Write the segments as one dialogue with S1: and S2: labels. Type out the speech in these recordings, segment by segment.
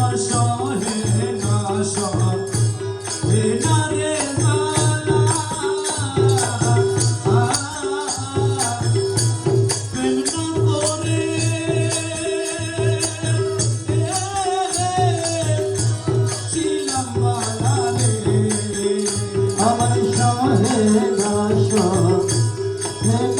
S1: আমার সহে না সহে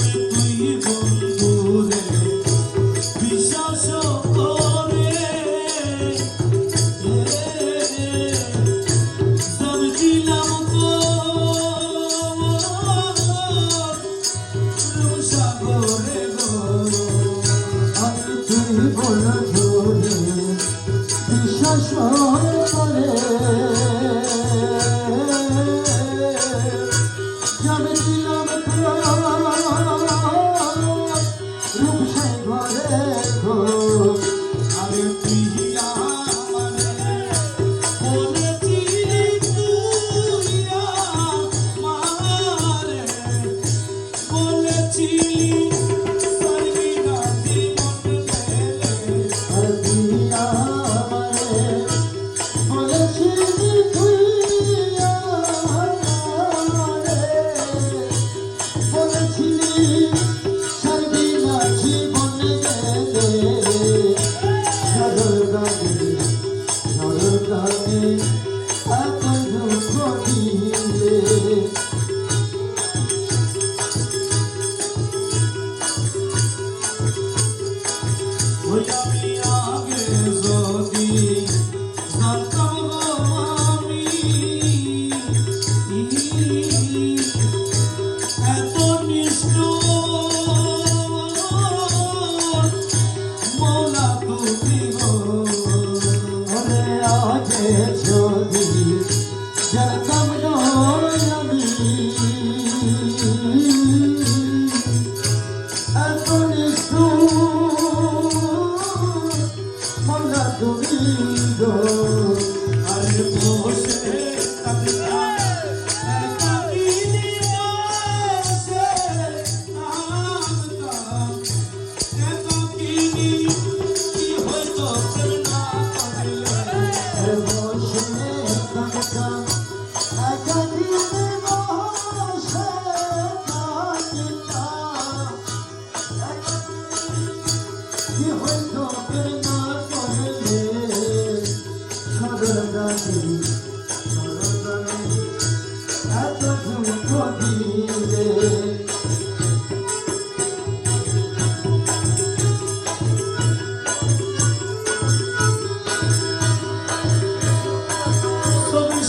S2: ঘরে গো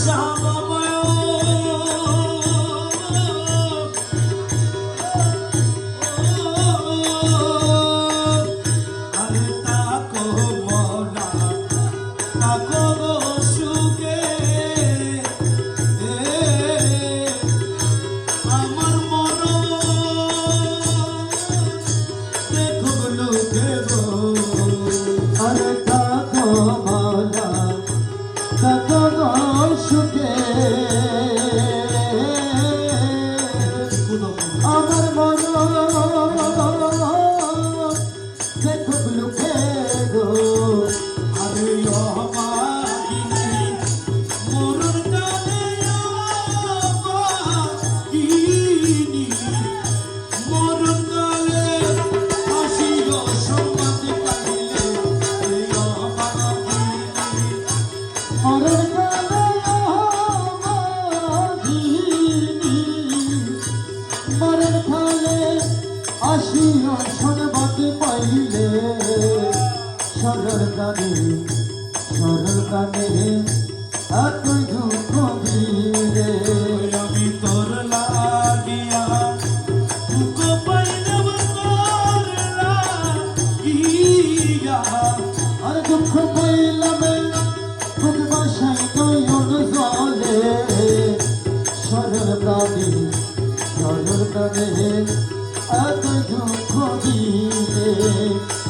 S2: Paco. সরল কানে সরল কানে এত দুঃখ দিলে।
S1: আমি তোর লাগিয়া দুঃখ পাইলাম তোর লাগিয়া।
S2: আর দুঃখ পাইলাম খুব বাসায় নয়ন জলে। সরল প্রাণী সরল প্রাণে এত দুঃখ দিলে।
S1: কোন বন্ধু